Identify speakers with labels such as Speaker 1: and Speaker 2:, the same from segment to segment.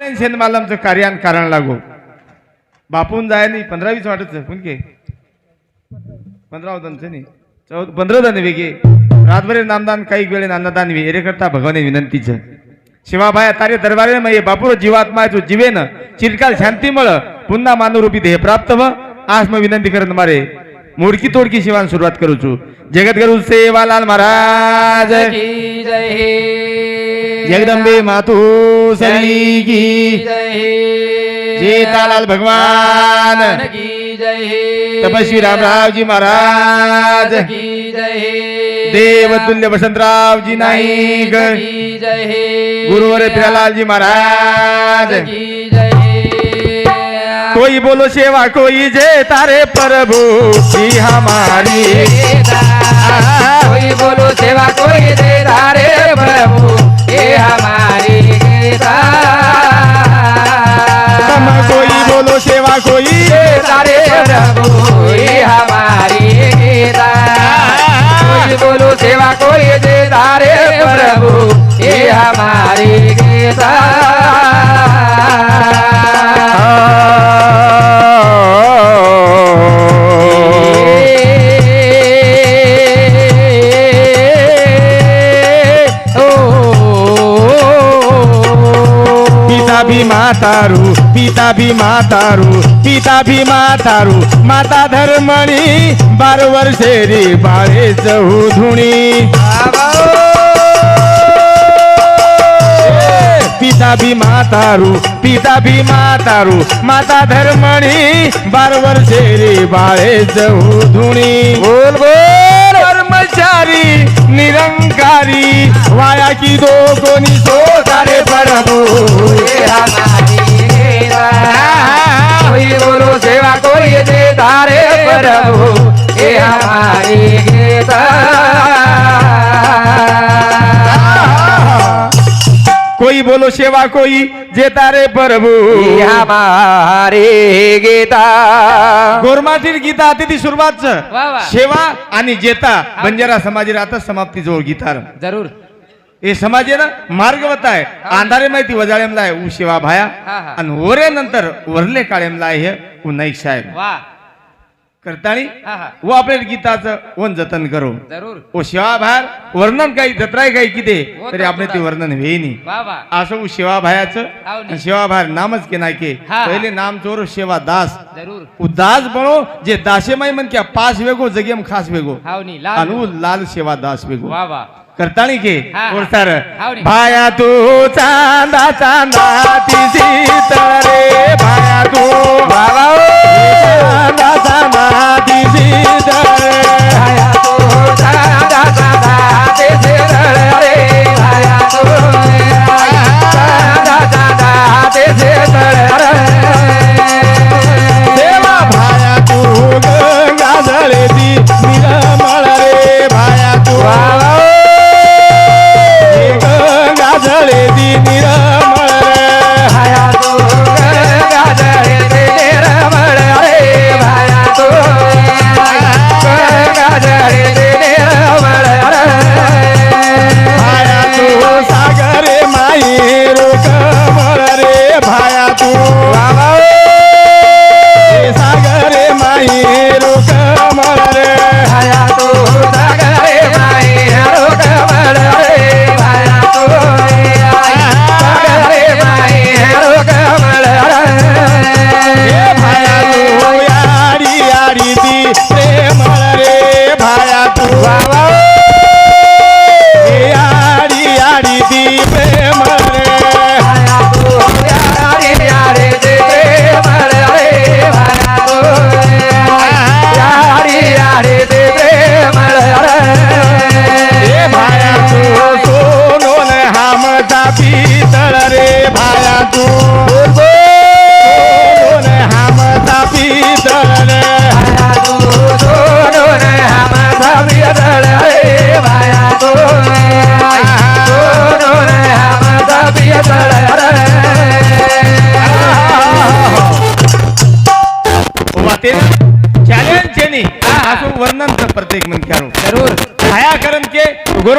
Speaker 1: शेंदमालमचं कार्यान कारण लागो. बापून जाय नाही पंधरा वीस वाटत कोण पंधरा होतांचं नाही चौद पंधरा दान वेगे. रातभरे नामदान काही वेळे नामदान वेरे करता भगवाने विनंतीचं. शिवाबाया तारे दरबारे मये. बापूर जीवात्मा जो जीवेन. चिरकाल शांती मळ पुन्हा मानवरूपी देह प्राप्त व आसम विनंती करत मारे. मोडकी तोडकी शिवान सुरुवात करू छु जगत गुरु सेवालाल महाराज
Speaker 2: की जय हे
Speaker 1: जगदंबे मातू सरी की
Speaker 2: जय हे
Speaker 1: जेतालाल भगवान
Speaker 2: की जय हे
Speaker 1: तपस्वी रामरावजी महाराज
Speaker 2: की जय हे
Speaker 1: देवतुल्य वसंतरावजी नाईक
Speaker 2: की जय हे
Speaker 1: गुरुवर फिरालालजी महाराज
Speaker 2: की जय हे
Speaker 1: तारे
Speaker 2: ये हमारी गीता
Speaker 1: तम कोई बोलो सेवा कोई।
Speaker 2: रे प्रभु ये हमारी गीता कोई बोलो सेवा कोई दे रे प्रभु ये हमारी गीता
Speaker 1: પિતા ભી માતારું પિતા ભી માતારું પિતા ભી માતારું માતા ધર્મણી બાર વર્ષે રે બાળે ચહુ ધૂણી પિતા ભી માતારું પિતા ભી માતારું માતા ધર્મણી બાર વર્ષે રે બાળે જહુ ધૂણી બોલ બોલ ब्रह्मचारी निरंकारी वाया की दो कोणी
Speaker 2: सो सारे परबो कोई बोलो सेवा कोई दे तारे परबो हो। ये हमारी गीता
Speaker 1: बोलो सेवा कोई जे
Speaker 2: तारे प्रभु। আমারে
Speaker 1: गोरमाटीर गीता अतिथी सुरुवात सेवा आणि जेता बंजारा समाजी आता समाप्ती जवळ गीतार।
Speaker 2: जरूर।
Speaker 1: हे समाजे ना मार्गवत आहे. अंधारे माहिती वजाळेमला आहे ऊ सेवा भाया. आणि वरे नंतर वरले काळेमला आहे हे ऊ नाईक साहेब.
Speaker 2: वा.
Speaker 1: करताणी
Speaker 2: हा
Speaker 1: व आपल्या गीताचं वन जतन करू.
Speaker 2: जरूर.
Speaker 1: ओ शिवा भायर वर्णन काही जत्राय काही किती?
Speaker 2: हो
Speaker 1: तरी आपले ते. वर्णन वेईनी
Speaker 2: वा वा.
Speaker 1: असं उ शिवा भायाचं
Speaker 2: हाव नी.
Speaker 1: आणि शिवा भायर नामच के नाही के.
Speaker 2: हा.
Speaker 1: पहिले नाम चोर सेवा दास. दास बनो जे दासे माई मन क्या पास वेगो जगेम खास वेगो. अनु लाल सेवा दास वेगो.
Speaker 2: वा. वा
Speaker 1: करताणी के. ओरसार
Speaker 2: नी.
Speaker 1: भाया तू चांदा चांदा तिची रे भाया तू
Speaker 2: वा वा ओ.
Speaker 1: चांदा चांदा तिची
Speaker 2: भाया तो दादा दादा तेरे रे भाया तो दादा दादा तेरे रे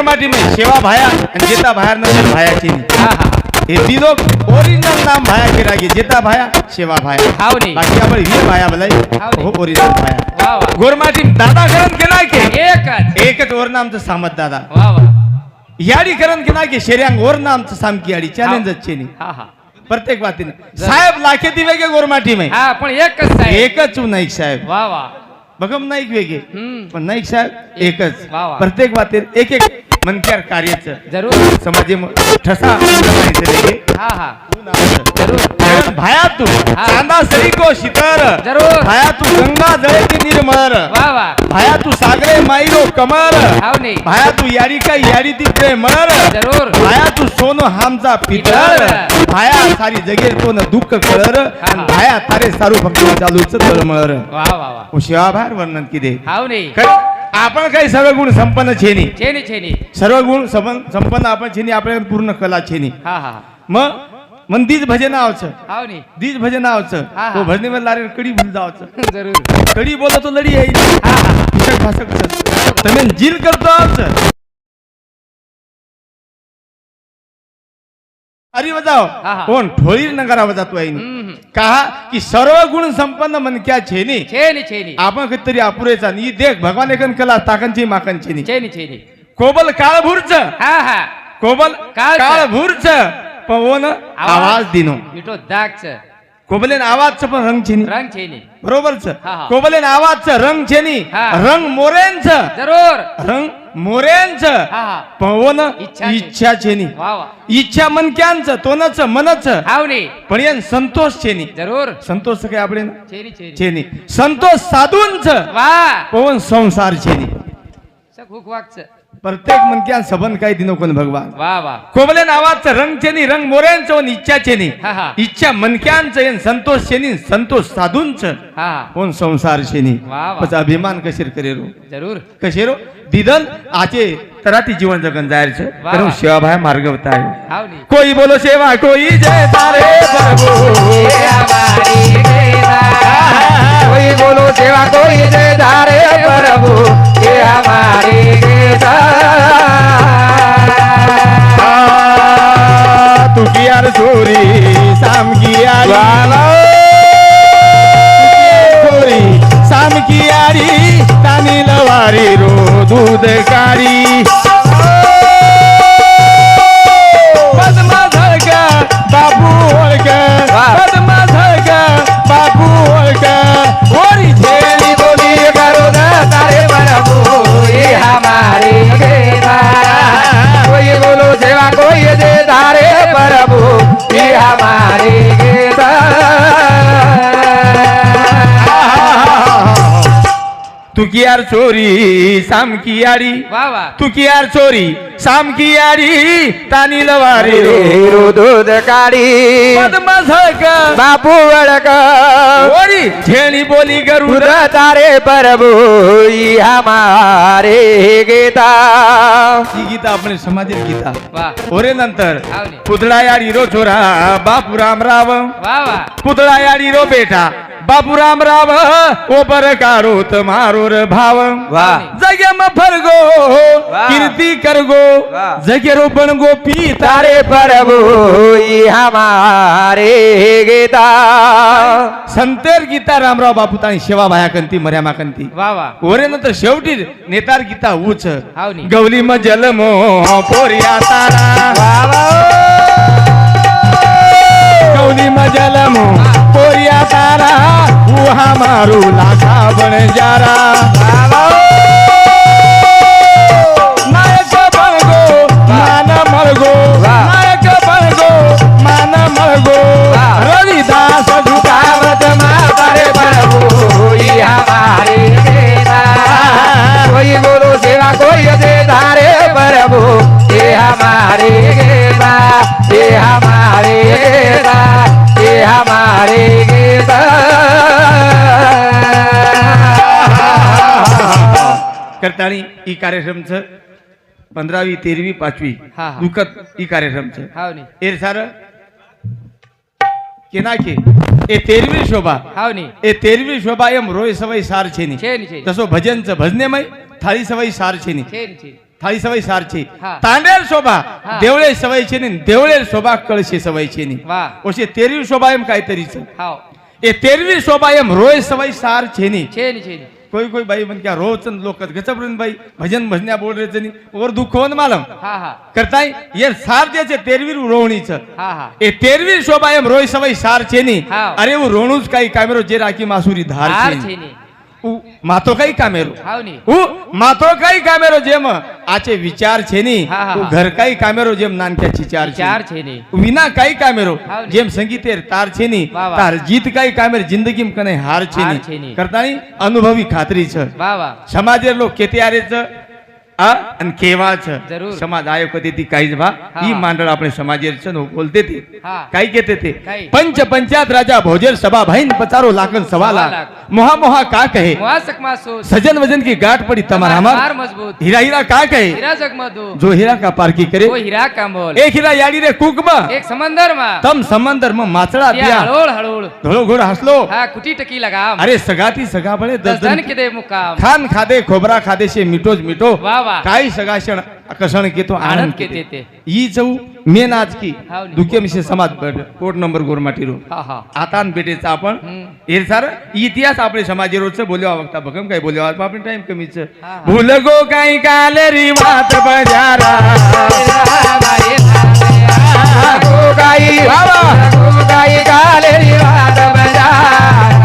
Speaker 1: माटी में शेवा भाया आणि जेता भायर नसेल
Speaker 2: भाया केली
Speaker 1: हा हा हे. ओरिजिनल नाम
Speaker 2: भाया केला गे जेता भाया
Speaker 1: शेवा भाया. बाकी
Speaker 2: आपण
Speaker 1: हे
Speaker 2: भाया बोलाय.
Speaker 1: हो
Speaker 2: ओरिजिनल
Speaker 1: भाया. वा गोरमाटी दादा करण केला के? एकच. एकच ओर
Speaker 2: नामचं सामत दादा. याडी करण केला की? शेर्यांग ओर नामचं सामकी
Speaker 1: याडी. चॅलेंजच चेनी. प्रत्येक बातीनं
Speaker 2: साहेब
Speaker 1: लाखे ती वेगळे गोरमाटी में. पण एकच साहेब. एकच नाईक साहेब.
Speaker 2: वा वा.
Speaker 1: बघम नाईक
Speaker 2: वेगळे.
Speaker 1: पण नाईक साहेब एकच. प्रत्येक बातीत एक एक. मंत्र कार्याचं.
Speaker 2: जरूर.
Speaker 1: समाज ठसा.
Speaker 2: जरूर.
Speaker 1: भाया तू चांदा सरी शितर
Speaker 2: जरूर.
Speaker 1: भाया तू गंगा जळे की
Speaker 2: निर्मर
Speaker 1: भाया तू सागरे माईरो कमर भाया तू यारी का यारी ती प्रेम
Speaker 2: जरूर.
Speaker 1: भाया तू सोनो हामचा
Speaker 2: पितर
Speaker 1: भाया सारी जगे तो न दुःख कळर. भाया तारे सारू भक्त चालूच तळमळ.
Speaker 2: वा वा वा.
Speaker 1: हो, हुशाभार वर्णन किदे
Speaker 2: हाव नाही
Speaker 1: आपण काही सर्व गुण संपन्न छेनी.
Speaker 2: छेनी छेनी.
Speaker 1: सर्व गुण संपन्न संपन्न आपण छेनी आपल्या पूर्ण कला छेनी.
Speaker 2: हा
Speaker 1: मग मन दीज भजन आवचं दीज भजन आवचं तो भजने मध्ये लारे कडी भूल जावचं.
Speaker 2: जरूर.
Speaker 1: कडी बोलतो तो लढी आहे जील करतो आवचं अरे बजाव कोण? ठोळी नगारा बजातो
Speaker 2: आईने.
Speaker 1: कहा कि सर्व गुण संपन्न मन क्या छेनी?
Speaker 2: छेनी छेनी।
Speaker 1: आपण कधीतरी अपुरेचा नी देख भगवान एकन कला ताकंची माकन छेनी.
Speaker 2: छेनी छेनी।
Speaker 1: कोबल काळभूरच.
Speaker 2: हा हा।
Speaker 1: कोबल काळभूरच. पवन आवाज दिनो.
Speaker 2: इटो दागच.
Speaker 1: कोबलेन आवाज पण रंग छेनी.
Speaker 2: रंग छेनी.
Speaker 1: बरोबरच. कोबलेन आवाजच रंग छेनी. रंग मोरेंच.
Speaker 2: जरूर.
Speaker 1: रंग
Speaker 2: मोऱ्यांच.
Speaker 1: पवन
Speaker 2: इच्छा-
Speaker 1: इच्छा
Speaker 2: चेनी वा
Speaker 1: इच्छा मनक्यांच तोनच मनच.
Speaker 2: आवने
Speaker 1: पण यान संतोष छेनी
Speaker 2: जरूर.
Speaker 1: संतोष काय आपले
Speaker 2: ना?
Speaker 1: चेरी संतोष साधूंच. पवन संसार छेनी
Speaker 2: सखुक वागचं.
Speaker 1: प्रत्येक मनक्या सबन काय दिनो कोण भगवान.
Speaker 2: वा वा.
Speaker 1: कोबले नावाचं रंग चेनी रंग मोऱ्यांचं इच्छा
Speaker 2: चेनी.
Speaker 1: इच्छा मनक्यांचं येन संतोष चेनी संतोष साधूंच.
Speaker 2: हा.
Speaker 1: कोण संसार चेनी?
Speaker 2: वा,
Speaker 1: अभिमान कशीर करेरो?
Speaker 2: जरूर.
Speaker 1: कशेरो? दिदन आचे तराती जीवन जगन जायचं.
Speaker 2: वा, वा.
Speaker 1: कारण मार्ग
Speaker 2: मार्गवत
Speaker 1: कोई बोलो सेवा कोई जय तारे प्रभु.
Speaker 2: कोई बोलो सेवा कोई जय तारे प्रभु. ये हमारे
Speaker 1: आ, तू कियार चोरी साम कियारी चोरी साम कियारी तानी लवारी रो दूध कारी. तू कियार चोरी साम कियारी
Speaker 2: वाह वाह
Speaker 1: तू कियार चोरी साम कियारी तानी लवारी रो
Speaker 2: दूध काढी बापू वळक
Speaker 1: ओरी झेली बोली गरुड
Speaker 2: तारे प्रभु ये हमारे गीता
Speaker 1: ही गीता आपण समाधीत गीता
Speaker 2: वाह
Speaker 1: ओरे नंतर. पुतळा याडी रो छोरा बापू राम राव
Speaker 2: वाह वाह
Speaker 1: पुतळा याडी रो बेटा बापू राम राव ओ बर कारो मारो र भाव. जगे फरगो. कीर्ती करगो. जगे रो पण गोपी
Speaker 2: तारे प्रभु हमारे गीता
Speaker 1: संतेर गीता रामराव बापू ताणी शेवा बाया कंती
Speaker 2: वाह वाह
Speaker 1: ओरे नंतर शेवटी नेतार गीता उच. गवली म जलमो पोरिया तारा गौली म. जलमो पोरिया तारा उहा मारू लाखा बन जारा. नायक मान मळगो मान मळगो. रविदास झुकावत
Speaker 2: कोई बोलो सेवा कोई दे धारे प्रभु ये हमारे ये हमारे हमारे गीता
Speaker 1: करताळी ई च पंधरावी तेरवी पाचवी.
Speaker 2: हा,
Speaker 1: दुखत ई कार्यक्रमचं.
Speaker 2: हाव
Speaker 1: एर सार किनाके ए तेरवी शोभा.
Speaker 2: हाव नी. ए तेरवी शोभा
Speaker 1: एम रोय सवय सार छेनी. छेनी, भजन च भजनचं भजनेमय
Speaker 2: थाळी सवय सार छेनी.
Speaker 1: थाळी सवय सारची. तांडेल शोभा. देवळे सवयची देवळे शोभा कळशी सवयची ओशे तेरवी
Speaker 2: शोभा
Speaker 1: एम काहीतरीच ए तेरवी शोभा एम रोय सवय सार
Speaker 2: छेनी
Speaker 1: कोई कोई बाई मन क्या रोज
Speaker 2: लोक गचबरून
Speaker 1: बाई भजन भजन्या बोल रे चनी और दुखवन
Speaker 2: मालम. करताय
Speaker 1: ये सार जे तेरवी रोवणीच ए तेरवी शोभा एम
Speaker 2: रोय
Speaker 1: सवय सार छेनी अरे वो रोणूच काही कामेरो जे राखी
Speaker 2: मासुरी
Speaker 1: धार
Speaker 2: छेनी
Speaker 1: માથો કઈ કામેરો? માથો કઈ કામેરો જેમ? આચે વિચાર છે ની ઘર કઈ કામેરો જેમ નાનક્યા ચિચાર
Speaker 2: ચાર છે
Speaker 1: વિના કઈ કામેરો જેમ સંગીતે તાર છે ની તાર જીત કઈ કામેર જિંદગીમાં કને હાર છે ની. કરતાની અનુભવી ખાતરી છે. સમાજે લોક કેતિયારે છે અને કેવા છે સમાજ આયો કદી કાઈ ભા ઈ માંડળ આપણે સમાજે છે નો બોલતે તે કાઈ કહેતે તે પંચ પંચાયત રાજા ભોજર સભા ભાઈ પચારો લાખન સવા લાખ મોહા મોહા કા કહે સજન વજન की ગાંઠ પડી તમારા
Speaker 2: હમાર
Speaker 1: મજબૂત
Speaker 2: હીરા
Speaker 1: હીરા કા કહે હીરા
Speaker 2: જગમાં દો
Speaker 1: જો હીરા કા પારકી કરે
Speaker 2: ઓ હીરા કા મોલ
Speaker 1: એક હીરા યાડી રે કુક
Speaker 2: માં એક સમંદર માં
Speaker 1: તમ સમંદર માં માછડા દિયા
Speaker 2: હળોળ હળોળ
Speaker 1: ધોળો ઘોડ હસલો
Speaker 2: હા કુટી ટકી લગામ
Speaker 1: અરે સગાતી સગા ભળે
Speaker 2: દસ દન કીધે મુકામ
Speaker 1: ખાન ખાદે ખોબરા ખાદે છે મીઠો જ મીઠો
Speaker 2: વાહ
Speaker 1: वा काय सगळा क्षण
Speaker 2: आकर्षण
Speaker 1: घेतो
Speaker 2: आनंद
Speaker 1: घेते
Speaker 2: ते.
Speaker 1: ही जाऊ मेन आज की मिशे समाज कोर्ट नंबर गोरमाटी
Speaker 2: रोड.
Speaker 1: आता भेटेचा आपण हे सार इतिहास आपले समाज रोजचं बोलवा बघता बघम काय बोलवा. आपण टाइम कमीच. भूल गो काही काल री वात बजारा गो
Speaker 2: गाई गो गाई काल री वात बजारा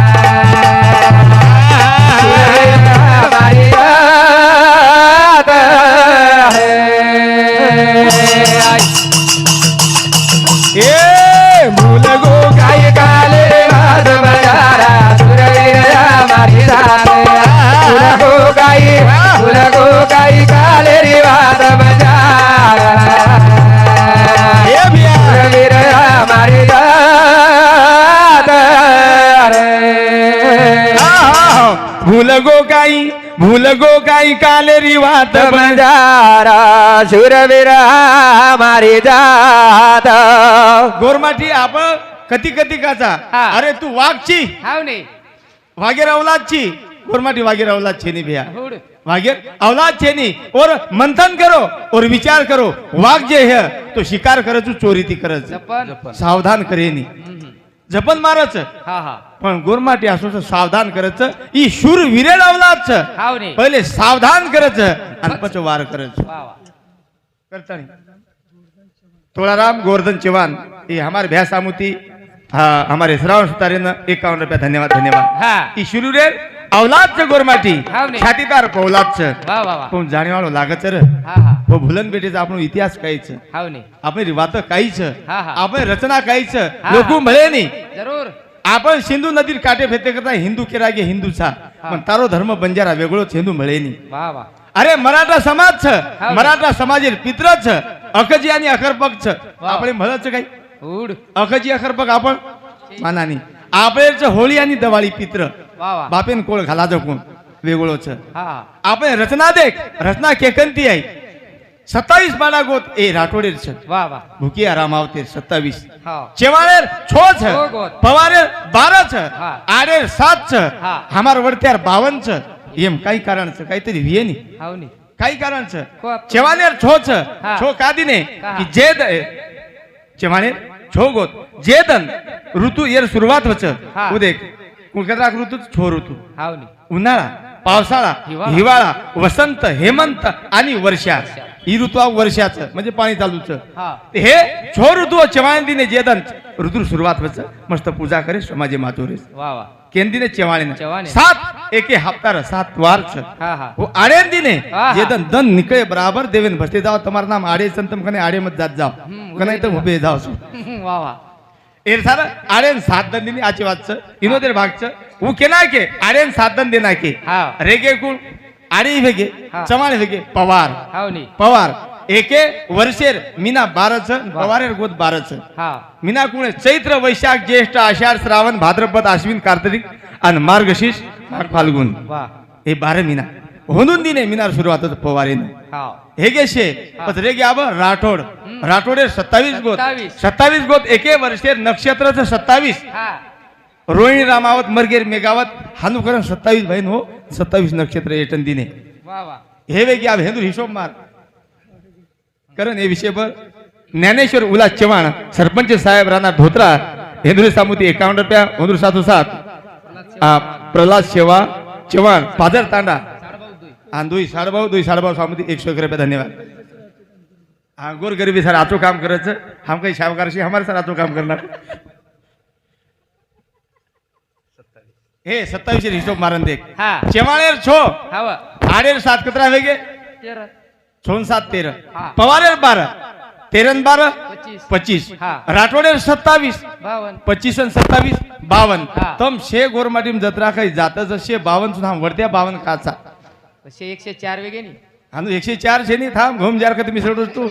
Speaker 1: भूल गो काही भूल गो काही काल री वात
Speaker 2: बजारा सुरवीरा मारी जात.
Speaker 1: गोरमाठी आपण कधी कधी काचा
Speaker 2: हा.
Speaker 1: अरे तू वाघची.
Speaker 2: हाव
Speaker 1: वागेर अवलादची गोरमाठी वागेर अवलाद छे नहीं भैया
Speaker 2: हुड.
Speaker 1: वागेर औलाद छे नहीं और मंथन करो और विचार करो. वाघ जे है तो शिकार करत चोरी ती करत
Speaker 2: जपन.
Speaker 1: सावधान करे नी
Speaker 2: हम्म.
Speaker 1: जपन मारच
Speaker 2: हा हा.
Speaker 1: पण गोरमाटी असो सावधान करच ई शूर
Speaker 2: हाव नी.
Speaker 1: पहिले सावधान करच आणि पच वार करच
Speaker 2: वा वा.
Speaker 1: करता नहीं तोड़ाराम गोवर्धन चौहान ये हमारे भैया सामुती हाँ हमारे श्रावण सुतारे न एकावन्न रुपया धन्यवाद धन्यवाद.
Speaker 2: हा.
Speaker 1: ई शुरू रे अवलादच गोरमाटी.
Speaker 2: छातीदार
Speaker 1: पौलादच. पण जाणीवाळो लागत र?
Speaker 2: हो
Speaker 1: भुलन बेटीचा आपण
Speaker 2: इतिहास काहीच.
Speaker 1: आपण रिवात काहीच. आपण
Speaker 2: रचना
Speaker 1: काहीच.
Speaker 2: लोक
Speaker 1: भले नाही.
Speaker 2: जरूर.
Speaker 1: आपण सिंधू नदीर काटे फेते करता हिंदू किरागे
Speaker 2: हिंदूचा.
Speaker 1: पण तारो धर्म बंजारा वेगळोच हिंदू मिळेनी अरे मराठा समाज
Speaker 2: छ
Speaker 1: मराठा समाज पित्र छ अखजी आणि अखरपक छ आपण म्हणच
Speaker 2: काही
Speaker 1: अखजी अखरपग आपण? मानानी. आपल्याच होळी आणि दिवाळी पित्र
Speaker 2: वा
Speaker 1: ने बापेन कोळ घाला
Speaker 2: जपून. छे
Speaker 1: आपण रचना देख. रचना केकंती आहे. सत्तावीस बाडा गोत ए राठोडेर छ
Speaker 2: वा वा.
Speaker 1: भुकिया सत्तावीस.
Speaker 2: हा. छो छ
Speaker 1: छो गोत। पवारेर
Speaker 2: बारा
Speaker 1: छ हा. सात
Speaker 2: छ
Speaker 1: हा. हमार वरत्यार बावन छ एम काही कारण छ काहीतरी वियनी
Speaker 2: हाव नी
Speaker 1: काही
Speaker 2: कारण
Speaker 1: छ चेवाळे छो
Speaker 2: छ
Speaker 1: छो कादी
Speaker 2: ने
Speaker 1: की द चेवाणीर छो गोत. जेदन ऋतू येर सुरुवात वच
Speaker 2: हा.
Speaker 1: उदेक कुलकर्णाक ऋतूच छोर ऋतू. उन्हाळा पावसाळा
Speaker 2: हिवाळा.
Speaker 1: वसंत हेमंत आणि वर्षा ही ऋतू वर्षाच म्हणजे पाणी चालूच.
Speaker 2: हे.
Speaker 1: छोर ऋतू चवाळंदीने जेदन. ऋतू सुरुवात वच मस्त पूजा करे समाजे
Speaker 2: मातोरेस.
Speaker 1: केंदीने
Speaker 2: चवाळीने
Speaker 1: सात एके हफ्तार सात वार
Speaker 2: हो, आडेंदीने
Speaker 1: जेदन दन निकळे बराबर देवेन. भस्ते जाव तुम्हाला नाम आड़े संत कने आड़े मत
Speaker 2: जात
Speaker 1: जाव हम्म, कने उभे जाव
Speaker 2: वा.
Speaker 1: సార్ అరేం సాధన ఆచి వాచ ఇన్నోదేరు భాగచ ఊకే నాకే
Speaker 2: అరేం
Speaker 1: సాధన దే నాకే रेगे
Speaker 2: గుण
Speaker 1: आणि भेगे चमाने
Speaker 2: वेगे पवार।
Speaker 1: पवार। एके वर्षेर मीना बारच पवारेर गोद
Speaker 2: बारच।
Speaker 1: मीना कुणे चैत्र वैशाख ज्येष्ठ आषाढ श्रावण भाद्रपद आश्विन कार्तिक आणि मार्गशीर्ष फाल्गुन। हे बारा मीना। म्हणून दिने मिनार सुरुवात होतं पवारीनं. हे गेशे पत रे गे आब राठोड राठोडे सत्तावीस गोत.
Speaker 2: सत्तावीस.
Speaker 1: गोत एके वर्षेर नक्षत्राचं सत्तावीस. रोहिणी रामावत मरगेर मेगावत हानुकरण सत्तावीस बहीण हो सत्तावीस नक्षत्र एटन दिने. हे वेगी आब हेंदू हिशोब मार. कारण हे विषयभर ज्ञानेश्वर उल्हास चव्हाण सरपंच साहेब राणा धोत्रा हेंद्री सामुती एकावन्न रुपया होंदूर सातू सात. आ, प्रल्हाद सेवा चव्हाण पाजर तांडा. आणि दुई साडभाऊ दुई साडभाऊ सामुती एकशे एक रुपया धन्यवाद। हाँ गोर गरीबी सर आचो काम करायचं हम काही शाहकारशी हमारे सर आचो काम करणार हे सत्तावीसशे हिशोब मारन देख।
Speaker 2: हा।
Speaker 1: चेवाळेर छो।
Speaker 2: हवा
Speaker 1: आडेर सात कतरा वेगे
Speaker 2: तेरा
Speaker 1: छोन सात तेरह।
Speaker 2: हा.
Speaker 1: पवारेर बारह। तेरन बारह?
Speaker 2: पच्चीस। हा.
Speaker 1: राठोडेर सत्तावीस।
Speaker 2: बावन।
Speaker 1: पच्चीस आणि सत्तावीस बावन. तम शे गोरमाटीम जत्रा काही जातच शे बावन सुद्धा वरत्या बावन काचा
Speaker 2: असे एकशे चार वेगे नी
Speaker 1: आणि एकशे चार शे नी थांब घोम जार का तुम्ही सोडतोस तू?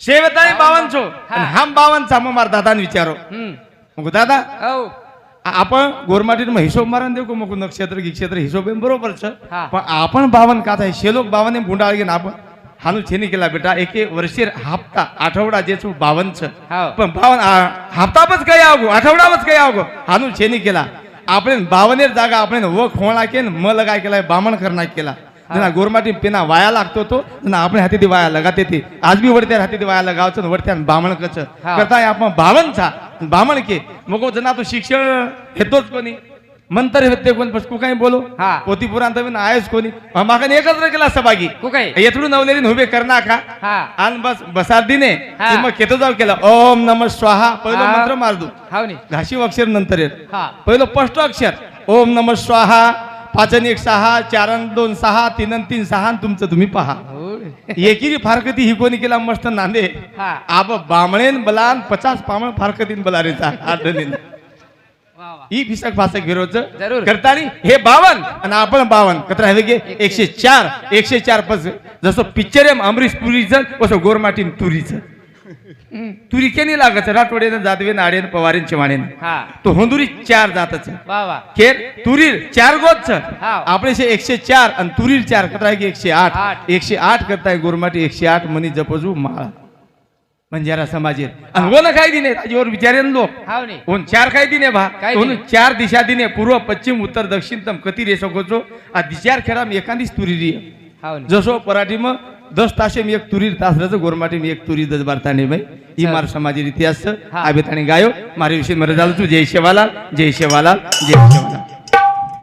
Speaker 1: शे बताय बावन छो आणि हम बावन चा मग मार दादाने विचारो. मग दादा
Speaker 2: औ.
Speaker 1: आ- आपण गोरमाटीत हिशोब मारण देऊ मग नक्षत्र गिक्षेत्र हिशोब बरोबर छ
Speaker 2: हा.
Speaker 1: पण आपण बावन का आहे शेलोक बावन गुंडाळ घेऊन आपण हानू छेनी केला बेटा. एके वर्षेर हप्ता आठवडा जे छो बावन छ
Speaker 2: हाव.
Speaker 1: पण बावन हप्तापच काही आवगो आठवडावच काही आवगो. हानू छेनी केला. आपण बावनेर जागा आपण व खोळा केन मल काय केलाय बामण करणार केला. जना गोरमाटी पेना वाया लागतो तो जना आपण हाती वाया लगाते ते. आज बी वडत्या हाती वाया लगावचं वडत्या बामण कच. करताय आपण बावन छा बामण के मग जना तू शिक्षण घेतोच कोणी. मंतर हेते कोण पस काही बोलो.
Speaker 2: हा.
Speaker 1: पोती पुरांत आहेच कोणी? माका एकत्र केला सहभागी
Speaker 2: कुकाई
Speaker 1: येथून नवलेली उभे करना का?
Speaker 2: हा.
Speaker 1: आणि बस बसार दिने. की मग केतो जाऊ केला. ओम नम स्वाहा. पहिलं. मंत्र मार दू. घाशी अक्षर नंतर येत.
Speaker 2: हा.
Speaker 1: पहिलं स्पष्ट अक्षर. ओम नम स्वाहा. पाचन एक सहा चारन दोन सहा तीन तीन सहा आणि तुमचं तुम्ही पहा. एकीरी फारकती ही कोणी केला? मस्त नांदे. आब बामणेन बलान पचास पामण फारकतीन बलारेचा.
Speaker 2: वा
Speaker 1: ही फिसक फासक विरोध
Speaker 2: जरूर.
Speaker 1: करतानी हे बावन आणि आपण बावन कत्र हवे गे एकशे चार एकशे चार पस जसं पिक्चर आहे अमरीश पुरीचं तसं गोरमाटीन तुरीचं तुरी केनी लागत राठोडेनं जादवेन आडेन पवारेन चिवाणेन
Speaker 2: हा
Speaker 1: तो होंदुरी चार जातच खेर तुरीर चार गोच. आपले शे एकशे चार आणि तुरीर चार कत्राय की एकशे आठ
Speaker 2: आठ.
Speaker 1: एकशे आठ करताय गोरमाटी एकशे आठ मनी जपजू माळा बंजारा समाजेर आणि वन काय दिने? ताजीवर विचारेन लोक
Speaker 2: हाव
Speaker 1: चार काय दिने भा?
Speaker 2: काय?
Speaker 1: चार दिशा दिने. पूर्व पश्चिम उत्तर दक्षिण तम कती रे सकोचो आ दिचार खेळाम एखादीच तुरी री
Speaker 2: हाव नी.
Speaker 1: जसो पराठी मग दस ताशे मी एक तुरी तासराचं गोरमाटी मी एक तुरी दस बारताने बाई ही मार समाजी इतिहास
Speaker 2: हा.
Speaker 1: आबेताने गायो. मारे विषय मरे झालं तू जय शेवालाल जय शेवालाल जय शेवालाल.